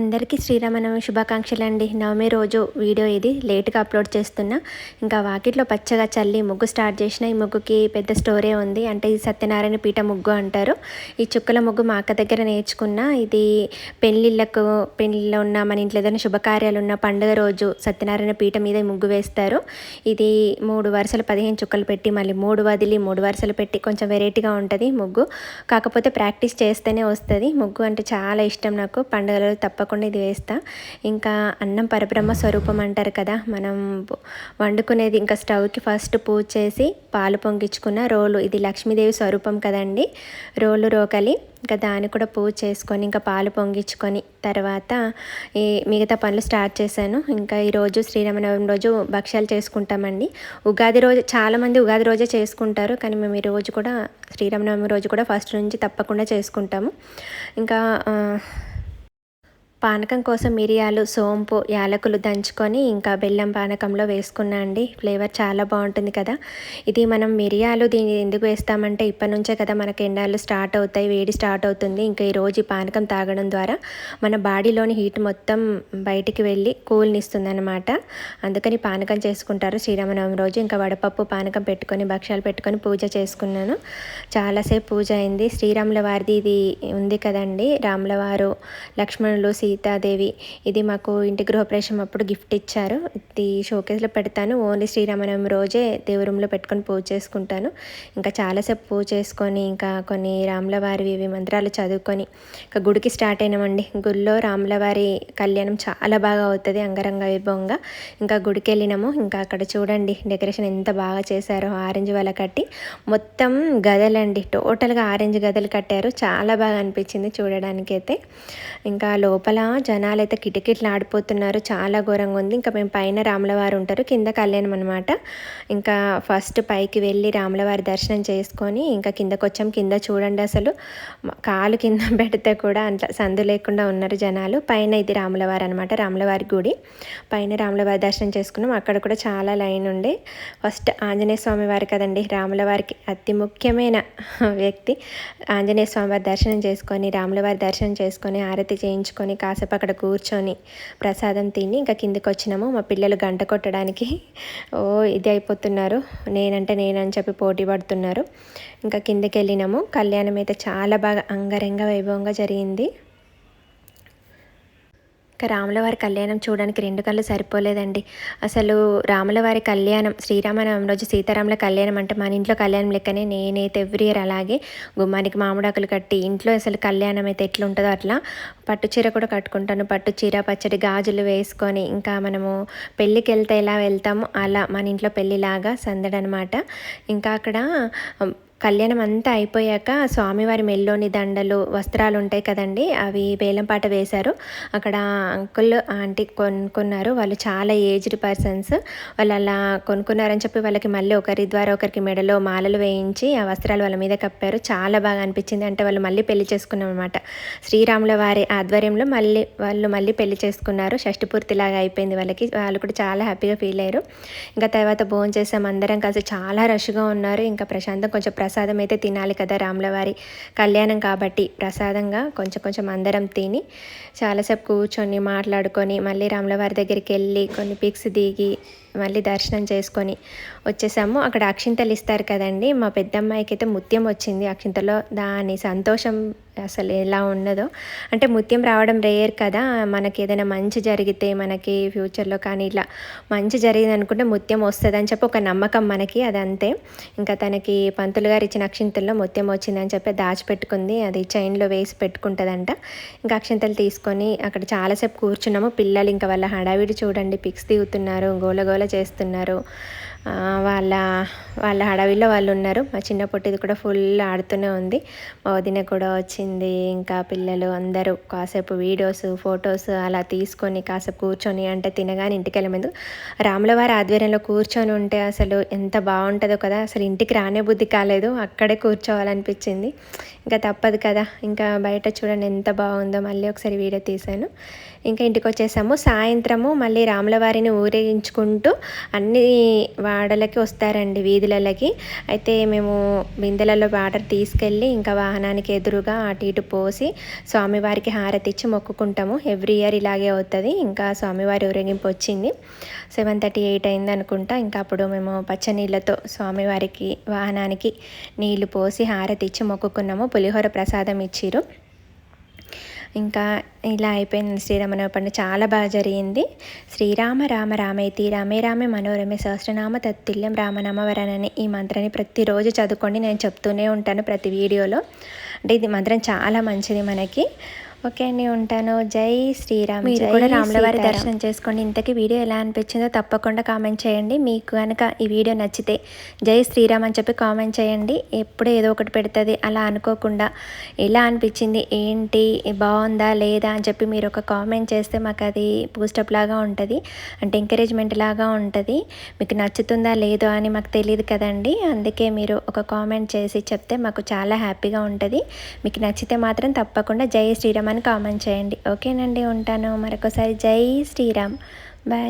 అందరికీ శ్రీరామనవమి శుభాకాంక్షలు అండి నవమి రోజు వీడియో ఇది. లేట్గా అప్లోడ్ చేస్తున్నా. ఇంకా వాకిట్లో పచ్చగా చల్లి ముగ్గు స్టార్ట్ చేసిన ఈ ముగ్గుకి పెద్ద స్టోరీ ఉంది. అంటే ఇది సత్యనారాయణ పీఠ ముగ్గు అంటారు. ఈ చుక్కల ముగ్గు మా అక్క దగ్గర నేర్చుకున్న. ఇది పెళ్ళిళ్ళకు పెళ్ళిళ్ళలో ఉన్న మన ఇంట్లో ఏదైనా శుభకార్యాలు ఉన్న పండుగ రోజు సత్యనారాయణ పీఠ మీద ముగ్గు వేస్తారు. ఇది మూడు వరుసలు పదిహేను చుక్కలు పెట్టి మళ్ళీ మూడు వదిలి మూడు వరుసలు పెట్టి కొంచెం వెరైటీగా ఉంటుంది ముగ్గు. కాకపోతే ప్రాక్టీస్ చేస్తేనే వస్తుంది. ముగ్గు అంటే చాలా ఇష్టం నాకు. పండుగలో తప్పకుండా ఇది వేస్తా. ఇంకా అన్నం పరబ్రహ్మ స్వరూపం అంటారు కదా మనం వండుకునేది ఇంకా స్టవ్కి ఫస్ట్ పూజ చేసి పాలు పొంగించుకున్న రోలు ఇది లక్ష్మీదేవి స్వరూపం కదండి. రోలు రోకలి ఇంకా దాన్ని కూడా పూజ చేసుకొని ఇంకా పాలు పొంగించుకొని తర్వాత ఈ మిగతా పనులు స్టార్ట్ చేశాను. ఇంకా ఈరోజు శ్రీరామనవమి రోజు భక్ష్యాలు చేసుకుంటామండి. ఉగాది రోజు చాలామంది ఉగాది రోజే చేసుకుంటారు కానీ మేము ఈ రోజు కూడా శ్రీరామనవమి రోజు కూడా ఫస్ట్ నుంచి తప్పకుండా చేసుకుంటాము. ఇంకా పానకం కోసం మిరియాలు సోంపు యాలకులు దంచుకొని ఇంకా బెల్లం పానకంలో వేసుకున్నా అండి. ఫ్లేవర్ చాలా బాగుంటుంది కదా. ఇది మనం మిరియాలు దీన్ని ఎందుకు వేస్తామంటే ఇప్పటి నుంచే కదా మనకు ఎండాలు స్టార్ట్ అవుతాయి వేడి స్టార్ట్ అవుతుంది. ఇంకా ఈరోజు ఈ పానకం తాగడం ద్వారా మన బాడీలోని హీట్ మొత్తం బయటికి వెళ్ళి కూల్నిస్తుంది అనమాట అందుకని పానకం చేసుకుంటారు. శ్రీరామనవమి రోజు ఇంకా వడపప్పు పానకం పెట్టుకొని భక్ష్యాలు పెట్టుకొని పూజ చేసుకున్నాను. చాలాసేపు పూజ అయింది. శ్రీరాముల వారిది ఇది ఉంది కదండి. రాముల వారు లక్ష్మణులు సీతాదేవి. ఇది మాకు ఇంటి గృహప్రవేశం అప్పుడు గిఫ్ట్ ఇచ్చారు. ఇది షోకేస్లో పెడతాను. ఓన్లీ శ్రీరామనవమి రోజే దేవరూంలో పెట్టుకొని పూజ చేసుకుంటాను. ఇంకా చాలాసేపు పూజ చేసుకొని ఇంకా కొన్ని రాములవారి ఇవి మంత్రాలు చదువుకొని ఇంకా గుడికి స్టార్ట్ అయినామండి. గుడిలో రాములవారి కళ్యాణం చాలా బాగా అవుతుంది అంగరంగ వైభవంగా. ఇంకా గుడికి వెళ్ళినాము. ఇంకా అక్కడ చూడండి డెకరేషన్ ఎంత బాగా చేశారో. ఆరెంజ్ వల్ల కట్టి మొత్తం గదలండి. టోటల్గా ఆరెంజ్ గదలు కట్టారు. చాలా బాగా అనిపించింది చూడడానికి అయితే ఇంకా లోపల జనాలు అయితే కిటకిట్లు ఆడిపోతున్నారు చాలా ఘోరంగా ఉంది. ఇంకా మేము పైన రాములవారు ఉంటారు కింద కళ్యాణం అనమాట ఇంకా ఫస్ట్ పైకి వెళ్ళి రాములవారి దర్శనం చేసుకొని ఇంకా కిందకు వచ్చాం కింద చూడండి అసలు కాలు కింద పెడితే కూడా అంత సందు లేకుండా ఉన్నారు జనాలు. పైన ఇది రాములవారు అనమాట రాములవారి గుడి. పైన రాములవారి దర్శనం చేసుకున్నాం. అక్కడ కూడా చాలా లైన్ ఉండే. ఫస్ట్ ఆంజనేయ స్వామి వారు కదండి రాములవారికి అతి ముఖ్యమైన వ్యక్తి. ఆంజనేయ స్వామి వారి దర్శనం చేసుకొని రాములవారి దర్శనం చేసుకొని ఆరతి చేయించుకొని కాసేపు అక్కడ కూర్చొని ప్రసాదం తిని ఇంకా కిందకి వచ్చినాము. మా పిల్లలు గంట కొట్టడానికి ఓ ఇది అయిపోతున్నారు. నేనంటే నేనని చెప్పి పోటీ పడుతున్నారు. ఇంకా కిందకి వెళ్ళినాము. కళ్యాణం అయితే చాలా బాగా అంగరంగ వైభవంగా జరిగింది. రాములవారి కళ్యాణం చూడడానికి రెండు కళ్ళు సరిపోలేదండి. అసలు రాములవారి కళ్యాణం శ్రీరామనవమి రోజు సీతారాముల కళ్యాణం అంటే మన ఇంట్లో కళ్యాణం లెక్కనే నేనైతే ఎవ్రీ ఇయర్ అలాగే గుమ్మానికి మామిడాకులు కట్టి ఇంట్లో అసలు కళ్యాణం అయితే ఎట్లుంటుందో అట్లా పట్టు చీర కూడా కట్టుకుంటాను. పట్టు చీర పచ్చడి గాజులు వేసుకొని ఇంకా మనము పెళ్ళికి వెళ్తే ఎలా వెళ్తామో అలా మన ఇంట్లో పెళ్ళిలాగా సందడనమాట. ఇంకా అక్కడ కళ్యాణం అంతా అయిపోయాక స్వామివారి మెల్లోని దండలు వస్త్రాలు ఉంటాయి కదండి అవి వేలంపాట వేశారు. అక్కడ అంకుల్ ఆంటీ కొనుక్కున్నారు. వాళ్ళు చాలా ఏజ్డ్ పర్సన్స్. వాళ్ళు అలా కొనుక్కున్నారని చెప్పి వాళ్ళకి మళ్ళీ ఒకరి ద్వారా ఒకరికి మెడలో మాలలు వేయించి ఆ వస్త్రాలు వాళ్ళ మీద కప్పారు. చాలా బాగా అనిపించింది. అంటే వాళ్ళు మళ్ళీ పెళ్ళి చేసుకున్నాం అనమాట శ్రీరాముల వారి ఆధ్వర్యంలో మళ్ళీ వాళ్ళు మళ్ళీ పెళ్ళి చేసుకున్నారు. షష్టి పూర్తిలాగా అయిపోయింది వాళ్ళకి. వాళ్ళు కూడా చాలా హ్యాపీగా ఫీల్ అయ్యారు. ఇంకా తర్వాత భోజనం చేసాం అందరం కలిసి చాలా రష్గా ఉన్నారు. ఇంకా ప్రశాంతం కొంచెం ప్రసాదం అయితే తినాలి కదా రాములవారి కళ్యాణం కాబట్టి. ప్రసాదంగా కొంచెం కొంచెం అందరం తిని చాలాసేపు కూర్చొని మాట్లాడుకొని మళ్ళీ రాములవారి దగ్గరికి వెళ్ళి కొన్ని పిక్స్ దిగి మళ్ళీ దర్శనం చేసుకొని వచ్చేసాము. అక్కడ అక్షింతలు ఇస్తారు కదండి. మా పెద్దమ్మాయికి అయితే ముత్యం వచ్చింది. అక్షింతలో దాని సంతోషం అసలు ఎలా ఉన్నదో అంటే ముత్యం రావడం రేర్ కదా. మనకి ఏదైనా మంచి జరిగితే మనకి ఫ్యూచర్లో కానీ ఇట్లా మంచి జరిగింది అనుకుంటే ముత్యం వస్తుంది అని చెప్పి ఒక నమ్మకం మనకి అది అంతే. ఇంకా తనకి పంతులు గారు ఇచ్చిన అక్షింతల్లో ముత్యం వచ్చిందని చెప్పి దాచిపెట్టుకుంది. అది చైన్లో వేసి పెట్టుకుంటుందంట. ఇంకా అక్షింతలు తీసుకొని అక్కడ చాలాసేపు కూర్చున్నాము. పిల్లలు ఇంకా వాళ్ళ హడావిడి చూడండి పిక్స్ దిగుతున్నారు గోల గోల చేస్తున్నారు. వాళ్ళ వాళ్ళ అడవిలో వాళ్ళు ఉన్నారు. మా చిన్న పొట్టిది కూడా ఫుల్ ఆడుతూనే ఉంది. మా వదిన కూడా వచ్చింది. ఇంకా పిల్లలు అందరూ కాసేపు వీడియోస్ ఫొటోస్ అలా తీసుకొని కాసేపు కూర్చొని అంటే తినగానే ఇంటికి వెళ్ళే ముందు రాములవారి ఆధ్వర్యంలో కూర్చొని ఉంటే అసలు ఎంత బాగుంటుందో కదా. అసలు ఇంటికి రానే బుద్ధి కాలేదు. అక్కడే కూర్చోవాలనిపించింది. ఇంకా తప్పదు కదా. ఇంకా బయట చూడండి ఎంత బాగుందో. మళ్ళీ ఒకసారి వీడియో తీశాను. ఇంకా ఇంటికి వచ్చేసాము. సాయంత్రము మళ్ళీ రాములవారిని ఊరేగించుకుంటూ అన్ని వాడలకి వస్తారండి వీధులకి అయితే మేము బిందెలలో వాటర్ తీసుకెళ్ళి ఇంకా వాహనానికి ఎదురుగా అటు ఇటు పోసి స్వామివారికి హారతి ఇచ్చి మొక్కుకుంటాము. ఎవ్రీ ఇయర్ ఇలాగే అవుతుంది. ఇంకా స్వామివారి ఊరేగింపు వచ్చింది. సెవెన్ థర్టీ ఎయిట్ అయింది అనుకుంటా. ఇంకా అప్పుడు మేము పచ్చ నీళ్ళతో స్వామివారికి వాహనానికి నీళ్ళు పోసి హారతి ఇచ్చి మొక్కుకున్నాము. పులిహోర ప్రసాదం ఇచ్చిరు ఇంకా ఇలా అయిపోయింది. శ్రీరామనవమి పండుగ చాలా బాగా జరిగింది. శ్రీరామ రామ రామేతి రామే రామే మనోరమే సహస్రనామ తత్తుల్యం రామనామ వరణని ఈ మంత్రాన్ని ప్రతిరోజు చదువుకోండి. నేను చెప్తూనే ఉంటాను ప్రతి వీడియోలో. అంటే ఇది మంత్రం చాలా మంచిది మనకి. ఓకే అండి ఉంటాను. జై శ్రీరామ్ మీరు కూడా రాములవారి సీతారాం. దర్శనం చేసుకోండి. ఇంతకీ వీడియో ఎలా అనిపించిందో తప్పకుండా కామెంట్ చేయండి. మీకు కనుక ఈ వీడియో నచ్చితే జై శ్రీరామ్ అని చెప్పి కామెంట్ చేయండి. ఎప్పుడు ఏదో ఒకటి పెడుతుంది. అలా అనుకోకుండా ఎలా అనిపించింది? ఏంటి? బాగుందా? లేదా? అని చెప్పి మీరు ఒక కామెంట్ చేస్తే మాకు అది బూస్టప్ లాగా ఉంటుంది. అంటే ఎంకరేజ్మెంట్ లాగా ఉంటుంది. మీకు నచ్చుతుందా? లేదో అని మాకు తెలియదు కదండి. అందుకే మీరు ఒక కామెంట్ చేసి చెప్తే మాకు చాలా హ్యాపీగా ఉంటుంది. మీకు నచ్చితే మాత్రం తప్పకుండా జై శ్రీరామ్ అని కామెంట్ చేయండి. ఓకేనండి ఉంటాను. మరొకసారి జై శ్రీరామ్. బాయ్.